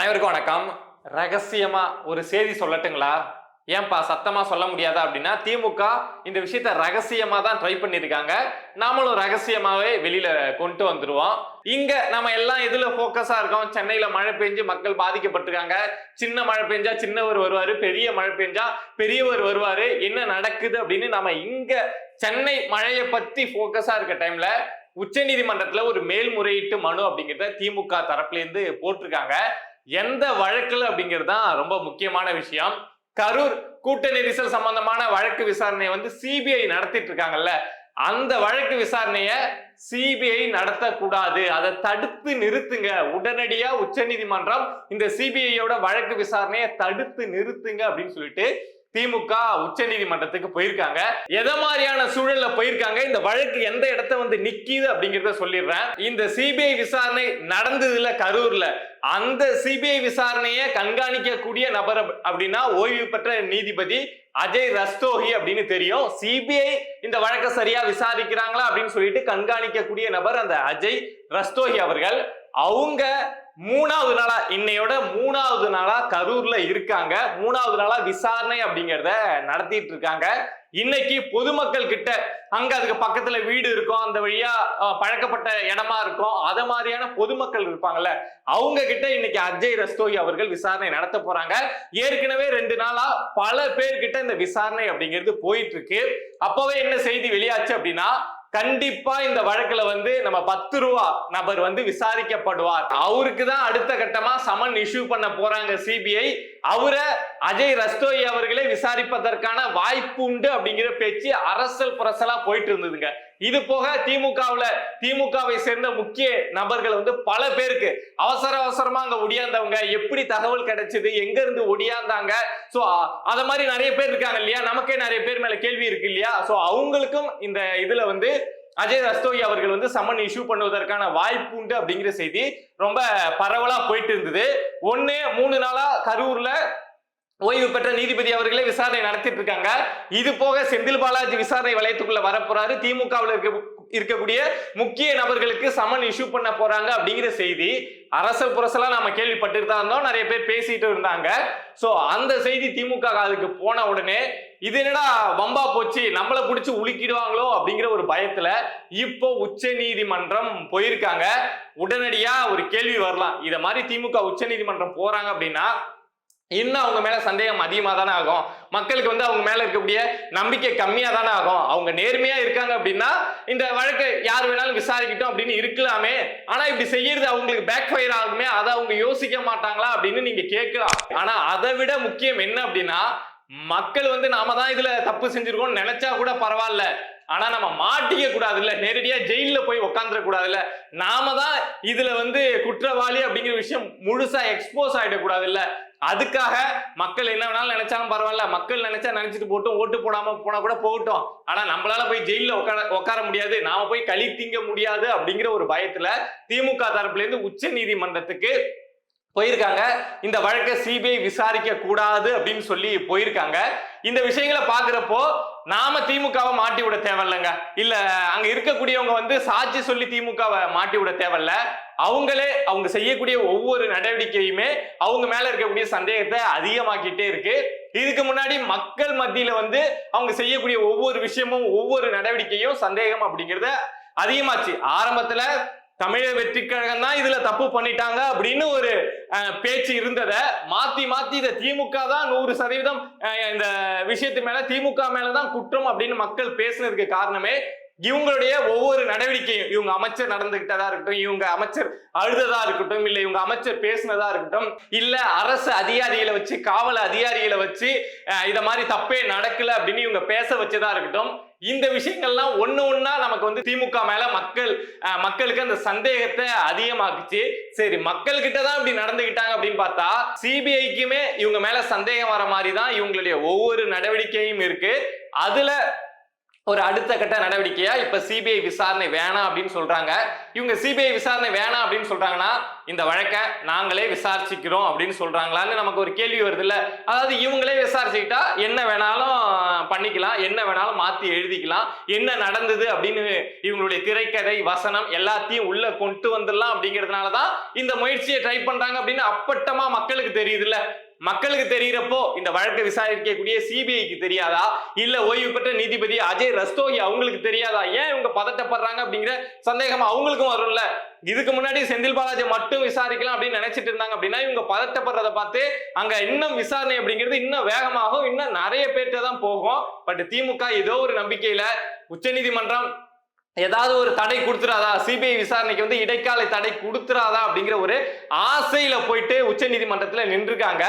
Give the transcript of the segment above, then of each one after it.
அனைவருக்கும் வணக்கம். ரகசியமா ஒரு செய்தி சொல்லட்டுங்களா? ஏன்பா சத்தமா சொல்ல முடியாதா அப்படின்னா திமுக இந்த விஷயத்த ரகசியமா தான் ட்ரை பண்ணிருக்காங்க நாமளும் ரகசியமாவே வெளியில கொண்டு வந்துருவோம். இங்க நம்ம எல்லாம் எதுல போக்கஸா இருக்கோம்? சென்னையில மழை பெஞ்சு மக்கள் பாதிக்கப்பட்டிருக்காங்க. சின்ன மழை பெஞ்சா சின்னவர் வருவாரு பெரிய மழை பெஞ்சா பெரியவர் வருவாரு. என்ன நடக்குது அப்படின்னு நம்ம இங்க சென்னை மழையை பத்தி போக்கஸா இருக்க டைம்ல உச்சநீதிமன்றத்துல ஒரு மேல்முறையீட்டு மனு அப்படிங்கிறத திமுக தரப்புல இருந்து போட்டிருக்காங்க. எந்த வழக்குல அப்படிங்கிறது தான் ரொம்ப முக்கியமான விஷயம். கரூர் கூட்ட நெரிசல் சம்பந்தமான வழக்கு விசாரணையை வந்து சிபிஐ நடத்திட்டு இருக்காங்கல்ல அந்த வழக்கு விசாரணைய சிபிஐ நடத்தக்கூடாது. அதை தடுத்து நிறுத்துங்க. உடனடியா உச்சநீதிமன்றம் இந்த சிபிஐயோட வழக்கு விசாரணையை தடுத்து நிறுத்துங்க அப்படின்னு சொல்லிட்டு திமுக உச்ச நீதிமன்றத்துக்கு போயிருக்காங்க. எதை மாதிரியான சூழல்ல போயிருக்காங்க? இந்த வழக்கு எந்த இடத்த வந்து நிக்கிது அப்படிங்கறத சொல்லிடுறேன். இந்த சிபிஐ விசாரணை நடந்ததுல கரூர்ல. அந்த சிபிஐ விசாரணையை கண்காணிக்கக்கூடிய நபர் அப்படின்னா ஓய்வு பெற்ற நீதிபதி அஜய் ரஸ்தோகி அப்படின்னு தெரியும். சிபிஐ இந்த வழக்கை சரியா விசாரிக்கிறாங்களா அப்படின்னு சொல்லிட்டு கண்காணிக்கக்கூடிய நபர் அந்த அஜய் ரஸ்தோகி அவர்கள். அவங்க மூணாவது நாளா இன்னையோட மூணாவது நாளா கரூர்ல இருக்காங்க. மூணாவது நாளா விசாரணை அப்படிங்கிறத நடத்திட்டு இருக்காங்க. இன்னைக்கு பொதுமக்கள் கிட்ட அங்க அதுக்கு பக்கத்துல வீடு இருக்கும். அந்த வழியா பழக்கப்பட்ட இடமா இருக்கும். அத மாதிரியான பொதுமக்கள் இருப்பாங்கல்ல அவங்க கிட்ட இன்னைக்கு அஜய் ரஸ்தோகி அவர்கள் விசாரணை நடத்த போறாங்க. ஏற்கனவே ரெண்டு நாளா பல பேர்கிட்ட இந்த விசாரணை அப்படிங்கிறது போயிட்டு இருக்கு. அப்பவே என்ன செய்தி வெளியாச்சு அப்படின்னா கண்டிப்பா இந்த வழக்குல வந்து நம்ம பத்து ரூபா நபர் வந்து விசாரிக்கப்படுவார். அவருக்கு தான் அடுத்த கட்டமா சமன் இஷ்யூ பண்ண போறாங்க சிபிஐ அவரை அஜய் ரஸ்தோய் அவர்களை விசாரிப்பதற்கான வாய்ப்பு உண்டு அப்படிங்கிற பேச்சு அரசல் புரசலா போயிட்டு இருந்ததுங்க. இது போக திமுகவுல திமுகவை சேர்ந்த முக்கிய நபர்கள் வந்து பல பேருக்கு அவசர அவசரமா அங்க ஒடியாந்தவங்க எப்படி தகவல் கிடைச்சது எங்க இருந்து ஒடியாந்தாங்க சோ அத மாதிரி நிறைய பேர் இருக்காங்க இல்லையா? நமக்கே நிறைய பேர் மேல கேள்வி இருக்கு இல்லையா? சோ அவங்களுக்கும் இந்த இதுல வந்து அஜய் ரஸ்தோகி அவர்கள் வந்து சம்மன் இஷ்யூ பண்ணுவதற்கான வாய்ப்பு உண்டு அப்படிங்கிற செய்தி ரொம்ப பரவலா போயிட்டு இருந்தது. ஒன்னு மூணு நாளா கரூர்ல ஓய்வு பெற்ற நீதிபதி அவர்களே விசாரணை நடத்திட்டு இருக்காங்க. இது போக செந்தில் பாலாஜி விசாரணை வளையத்துக்குள்ள வரப்போறாரு. திமுகவில் இருக்க இருக்கக்கூடிய முக்கிய நபர்களுக்கு சமன் இஷ்யூ பண்ண போறாங்க அப்படிங்கிற செய்தி. அரசல் புரசலாம் நம்ம கேள்விப்பட்டு தான் இருந்தோம். நிறைய பேர் பேசிட்டு இருந்தாங்க. ஸோ அந்த செய்தி திமுக அதுக்கு போன உடனே இது என்னடா வம்பா போச்சு? நம்மளை பிடிச்சி உலுக்கிடுவாங்களோ அப்படிங்கிற ஒரு பயத்துல இப்போ உச்ச நீதிமன்றம் போயிருக்காங்க. உடனடியா ஒரு கேள்வி வரலாம். இத மாதிரி திமுக உச்ச நீதிமன்றம் போறாங்க அப்படின்னா இன்னும் அவங்க மேல சந்தேகம் அதிகமாக தானே ஆகும். மக்களுக்கு வந்து அவங்க மேல இருக்கக்கூடிய நம்பிக்கை கம்மியா தானே ஆகும். அவங்க நேர்மையா இருக்காங்க அப்படின்னா இந்த வழக்கை யார் வேணாலும் விசாரிக்கட்டும் அப்படின்னு இருக்கலாமே. ஆனா இப்படி செய்யறது அவங்களுக்கு பேக் ஃபயர் ஆகுமே அதை அவங்க யோசிக்க மாட்டாங்களா அப்படின்னு நீங்க கேட்கலாம். ஆனா அதை விட முக்கியம் என்ன அப்படின்னா மக்கள் வந்து நாம தான் இதுல தப்பு செஞ்சிருக்கோம் நினைச்சா கூட பரவாயில்ல. ஆனா நம்ம மாட்டிக்க கூடாதுல்ல. நேரடியா ஜெயில போய் உட்காந்துட கூடாதுல்ல. நாம தான் இதுல வந்து குற்றவாளி அப்படிங்கிற விஷயம் முழுசா எக்ஸ்போஸ் ஆயிடக்கூடாதுல்ல அதுக்காக மக்கள் என்ன வேணாலும் நினைச்சாலும் பரவாயில்ல. மக்கள் நினைச்சா நினைச்சிட்டு போட்டோம் ஓட்டு போடாம போனா கூட போகட்டும். ஆனா நம்மளால போய் ஜெயில உட்கார உட்கார முடியாது. நாம போய் களி திங்க முடியாது அப்படிங்கிற ஒரு பயத்துல திமுக தரப்புல இருந்து உச்ச நீதிமன்றத்துக்கு போயிருக்காங்க. இந்த வழக்கை சிபிஐ விசாரிக்க கூடாது அப்படின்னு சொல்லி போயிருக்காங்க. இந்த விஷயங்களை பாக்குறப்போ நாம திமுகவை மாட்டி விட தேவையில்லைங்க. இல்ல அங்க இருக்கக்கூடியவங்க வந்து சாட்சி சொல்லி திமுகவை மாட்டி விட தேவையில்ல. அவங்களே அவங்க செய்யக்கூடிய ஒவ்வொரு நடவடிக்கையுமே அவங்க மேல இருக்கக்கூடிய சந்தேகத்தை அதிகமாக்கிட்டே இருக்கு. இதுக்கு முன்னாடி மக்கள் மத்தியில வந்து அவங்க செய்யக்கூடிய ஒவ்வொரு விஷயமும் ஒவ்வொரு நடவடிக்கையும் சந்தேகம் அப்படிங்கிறத அதிகமாச்சு. ஆரம்பத்துல தமிழக வெற்றி கழகம் தான் இதுல தப்பு பண்ணிட்டாங்க அப்படின்னு ஒரு பேச்சு இருந்ததை மாத்தி மாத்தி இதை திமுக தான் நூறு சதவீதம் இந்த விஷயத்து மேல திமுக மேலதான் குற்றம் அப்படின்னு மக்கள் பேசுனதுக்கு காரணமே இவங்களுடைய ஒவ்வொரு நடவடிக்கையும் இவங்க அமைச்சர் நடந்துகிட்டதா இருக்கட்டும் இவங்க அமைச்சர் அழுததா இருக்கட்டும் இல்ல இவங்க அமைச்சர் பேசினதா இருக்கட்டும் இல்ல அரசு அதிகாரிகளை வச்சு காவல் அதிகாரிகளை வச்சு இத மாதிரி தப்பே நடக்கல அப்படின்னு இவங்க பேச வச்சதா இருக்கட்டும் இந்த விஷயங்கள்லாம் ஒண்ணு ஒண்ணா நமக்கு வந்து திமுக மேல மக்கள் மக்களுக்கு அந்த சந்தேகத்தை அதிகமாக்குச்சு. சரி மக்கள்கிட்ட தான் இப்படி நடந்துகிட்டாங்க அப்படின்னு பார்த்தா சிபிஐக்குமே இவங்க மேல சந்தேகம் வர மாதிரி தான் இவங்களுடைய ஒவ்வொரு நடவடிக்கையும் இருக்கு. அதுல ஒரு அடுத்த கட்ட நடவடிக்கையா இப்ப சிபிஐ விசாரணை வேணாம் அப்படின்னு சொல்றாங்க. இவங்க சிபிஐ விசாரணை வேணாம் அப்படின்னு சொல்றாங்கன்னா இந்த வழக்கை நாங்களே விசாரிச்சுக்கிறோம் அப்படின்னு சொல்றாங்களான்னு நமக்கு ஒரு கேள்வி வருது இல்ல அதாவது இவங்களே விசாரிச்சுக்கிட்டா என்ன வேணாலும் பண்ணிக்கலாம் என்ன வேணாலும் மாத்தி எழுதிக்கலாம் என்ன நடந்தது அப்படின்னு இவங்களுடைய திரைக்கதை வசனம் எல்லாத்தையும் உள்ள கொண்டு வந்துடலாம் அப்படிங்கிறதுனால தான் இந்த முயற்சியை ட்ரை பண்றாங்க அப்படின்னு அப்பட்டமா மக்களுக்கு தெரியுது இல்ல மக்களுக்கு தெரிகிறப்போ இந்த வழக்கை விசாரிக்கக்கூடிய சிபிஐக்கு தெரியாதா? இல்ல ஓய்வு பெற்ற நீதிபதி அஜய் ரஸ்தோகி அவங்களுக்கு தெரியாதா? ஏன் இவங்க பதட்டப்படுறாங்க அப்படிங்கிற சந்தேகம் அவங்களுக்கும் வரும்ல? இதுக்கு முன்னாடி செந்தில் பாலாஜி மட்டும் விசாரிக்கலாம் அப்படின்னு நினைச்சிட்டு இருந்தாங்க அப்படின்னா இவங்க பதட்டப்படுறதை பார்த்து அங்க இன்னும் விசாரணை அப்படிங்கிறது இன்னும் வேகமாகும் இன்னும் நிறைய பேர்கிட்ட தான் போகும். பட் திமுக ஏதோ ஒரு நம்பிக்கையில உச்சநீதிமன்றம் ஏதாவது ஒரு தடை கொடுத்துறாதா? சிபிஐ விசாரணைக்கு வந்து இடைக்கால தடை கொடுத்துறாதா அப்படிங்கிற ஒரு ஆசையில போயிட்டு உச்ச நீதிமன்றத்துல நின்றுருக்காங்க.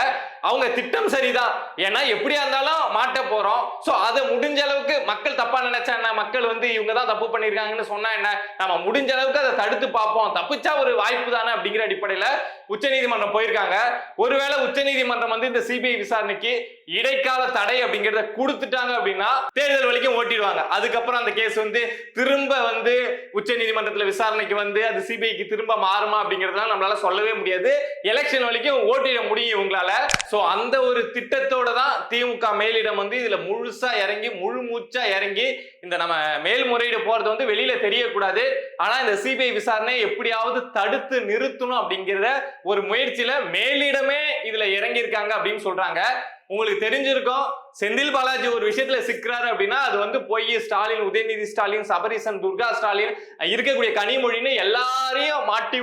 அவங்க திட்டம் சரிதான் ஏன்னா எப்படியா இருந்தாலும் மாட்ட போறோம். சோ அதை முடிஞ்ச அளவுக்கு மக்கள் தப்பா நினைச்சா என்ன? மக்கள் வந்து இவங்க தான் தப்பு பண்ணிருக்காங்கன்னு சொன்னா என்ன? நம்ம முடிஞ்ச அளவுக்கு அதை தடுத்து பார்ப்போம். தப்பிச்சா ஒரு வாய்ப்பு தானே அப்படிங்கிற அடிப்படையில உச்சநீதிமன்றம் போயிருக்காங்க. ஒருவேளை உச்சநீதிமன்றம் வந்து இந்த சிபிஐ விசாரணைக்கு இடைக்கால தடை அப்படிங்கறத கொடுத்துட்டாங்க அப்படின்னா தேர்தல் வரைக்கும் ஓட்டிடுவாங்க. அதுக்கப்புறம் அந்த கேஸ் வந்து திரும்ப வந்து உச்சநீதிமன்றத்தில் விசாரணைக்கு வந்து அது சிபிஐக்கு திரும்ப மாறுமா அப்படிங்கறதெல்லாம் நம்மளால சொல்லவே முடியாது. எலெக்ஷன் வரைக்கும் ஓட்டிட முடியும் இவங்களால. ஸோ அந்த ஒரு திட்டத்தோட தான் திமுக மேலிடம் வந்து இதுல முழுசா இறங்கி முழு மூச்சா இறங்கி இந்த நம்ம மேல்முறையீடு போறது வந்து வெளியில தெரியக்கூடாது. ஆனா இந்த சிபிஐ விசாரணை எப்படியாவது தடுத்து நிறுத்தணும் அப்படிங்கிற ஒரு முயற்சியில மேலிடமே இதுல இறங்கியிருக்காங்க அப்படின்னு சொல்றாங்க. உங்களுக்கு தெரிஞ்சிருக்கும் செந்தில் பாலாஜி ஒரு விஷயத்துல சிக்கிறாரு அப்படின்னா அது வந்து போய் ஸ்டாலின் உதயநிதி ஸ்டாலின் சபரீசன் துர்கா ஸ்டாலின் இருக்கக்கூடிய கனிமொழின்னு எல்லாரையும் மாட்டி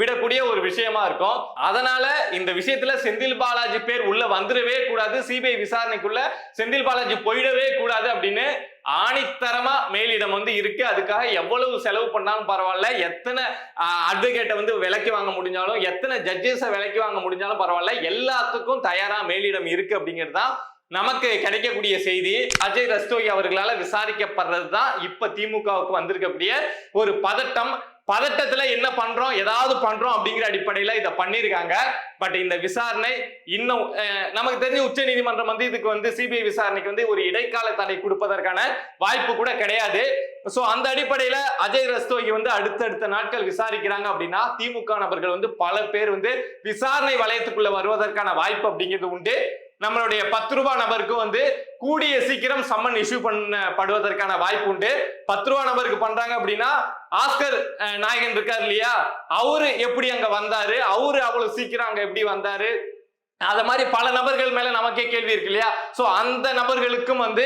விடக்கூடிய ஒரு விஷயமா இருக்கும். அதனால இந்த விஷயத்துல செந்தில் பாலாஜி பேர் உள்ள வந்துடவே கூடாது. சிபிஐ விசாரணைக்குள்ள செந்தில் பாலாஜி போயிடவே கூடாது அப்படின்னு ஆணித்தரமா மேலிடம் வந்து இருக்கு. அதுக்காக எவ்வளவு செலவு பண்ணாலும் பரவாயில்ல. எத்தனை அட்வொகேட்டை வந்து விலைக்கு வாங்க முடிஞ்சாலும் எத்தனை ஜட்ஜஸை விலைக்கு வாங்க முடிஞ்சாலும் பரவாயில்ல. எல்லாத்துக்கும் தயாரா மேலிடம் இருக்கு அப்படிங்கிறது தான் நமக்கு கிடைக்கக்கூடிய செய்தி. அஜய் ரஸ்தோகி அவர்களால விசாரிக்கப்படுறது தான் இப்ப திமுகவுக்கு வந்திருக்கக்கூடிய ஒரு பதட்டம். பதட்டத்துல என்ன பண்றோம் ஏதாவது பண்றோம் அப்படிங்கிற அடிப்படையில இதை பண்ணிருக்காங்க பட் இந்த விசாரணை இன்னும் நமக்கு தெரிஞ்ச உச்ச நீதிமன்றம் வந்து இதுக்கு வந்து சிபிஐ விசாரணைக்கு வந்து ஒரு இடைக்கால தடை கொடுப்பதற்கான வாய்ப்பு கூட கிடையாது. சோ அந்த அடிப்படையில அஜய் ரஸ்தோகி வந்து அடுத்தடுத்த நாட்கள் விசாரிக்கிறாங்க அப்படின்னா திமுக நபர்கள் வந்து பல பேர் வந்து விசாரணை வலயத்துக்குள்ள வருவதற்கான வாய்ப்பு அப்படிங்கிறது உண்டு. நம்மளுடைய பத்து ரூபாய் நபருக்கும் வந்து கூடிய சீக்கிரம் சம்மன் இஷ்யூ பண்ணப்படுவதற்கான வாய்ப்பு உண்டு. பத்து ரூபா நபருக்கு பண்றாங்க அப்படின்னா ஆஸ்கர் நாயகன் இருக்கார் இல்லையா? அவரு எப்படி அங்க வந்தாரு? அவரு அவ்வளவு சீக்கிரம் அங்க எப்படி வந்தாரு? அத மாதிரி பல நபர்கள் மேல நமக்கே கேள்வி இருக்கு இல்லையா? சோ அந்த நபர்களுக்கும் வந்து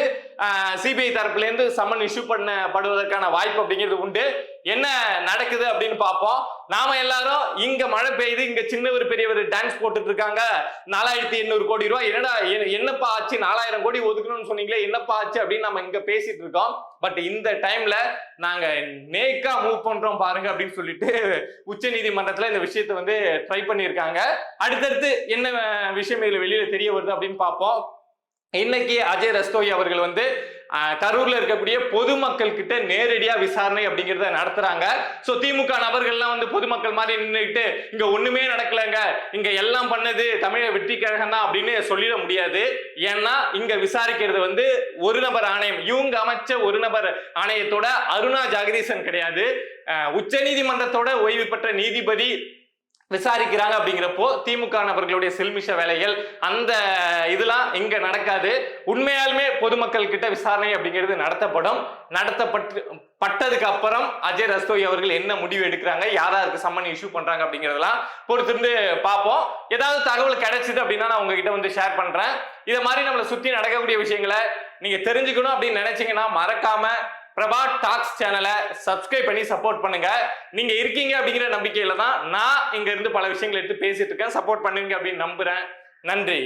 சிபிஐ தரப்புல இருந்து சம்மன் இஷ்யூ பண்ணப்படுவதற்கான வாய்ப்பு அப்படிங்கிறது உண்டு. என்ன நடக்குது அப்படின்னு பார்ப்போம். நாம எல்லாரும் இங்க மழை பெய்யுது இங்க சின்னவர் பெரியவர் டான்ஸ் போட்டுட்டு இருக்காங்க. நாலாயிரத்தி எண்ணூறு கோடி ரூபாய். என்னடா என்ன- என்னப்பா ஆச்சு? நாலாயிரம் கோடி ஒதுக்கணும்னு சொன்னீங்களே என்னப்பா ஆச்சு அப்படின்னு நம்ம இங்க பேசிட்டு இருக்கோம். பட் இந்த டைம்ல நாங்க நேக்கா மூவ் பண்றோம் பாருங்க அப்படின்னு சொல்லிட்டு உச்ச நீதிமன்றத்துல இந்த விஷயத்த வந்து ட்ரை பண்ணியிருக்காங்க. அடுத்தடுத்து என்ன விஷயம் இதுல வெளியில தெரிய வருது அப்படின்னு பார்ப்போம். இன்னைக்கு அஜய் ரஸ்தோய் அவர்கள் வந்து கரூர்ல இருக்கக்கூடிய பொதுமக்கள் கிட்ட நேரடியா விசாரணை அப்படிங்கறத நடத்துறாங்க. சோ திமுக நபர்கள்லாம் வந்து பொதுமக்கள் மாதிரி நின்றுட்டு இங்க ஒண்ணுமே நடக்கலங்க. இங்க எல்லாம் பண்ணது தமிழக வெற்றி கழகம் தான் அப்படின்னு சொல்லிட முடியாது. ஏன்னா இங்க விசாரிக்கிறது வந்து ஒரு நபர் ஆணையம். இவங்க அமைச்ச ஒரு நபர் ஆணையத்தோட அருணா ஜாகதீசன் கிடையாது. உச்ச நீதிமன்றத்தோட ஓய்வு பெற்ற நீதிபதி விசாரிக்கிறாங்க அப்படிங்கிறப்போ திமுக நபர்களுடைய செல்மிஷ வேலைகள் அந்த இதெல்லாம் இங்க நடக்காது. உண்மையாலுமே பொதுமக்கள் கிட்ட விசாரணை அப்படிங்கிறது நடத்தப்படும். நடத்தப்பட்டு பட்டதுக்கு அப்புறம் அஜய் ரஸ்தோய் அவர்கள் என்ன முடிவு எடுக்கிறாங்க யாராருக்கு சம்மன் இஷ்யூ பண்றாங்க அப்படிங்கிறதெல்லாம் பொறுத்திருந்து பார்ப்போம். ஏதாவது தகவல் கிடைச்சிது அப்படின்னா நான் உங்ககிட்ட வந்து ஷேர் பண்றேன். இதை மாதிரி நம்மளை சுத்தி நடக்கக்கூடிய விஷயங்களை நீங்க தெரிஞ்சுக்கணும் அப்படின்னு நினைச்சீங்கன்னா மறக்காம பிரபா டாக்ஸ் சேனலை சப்ஸ்கிரைப் பண்ணி சப்போர்ட் பண்ணுங்க. நீங்க இருக்கீங்க அப்படிங்கிற நம்பிக்கையில தான் நான் இங்க இருந்து பல விஷயங்களை எடுத்து பேசிட்டு இருக்கேன். சப்போர்ட் பண்ணுவீங்க அப்படின்னு நம்புறேன். நன்றி.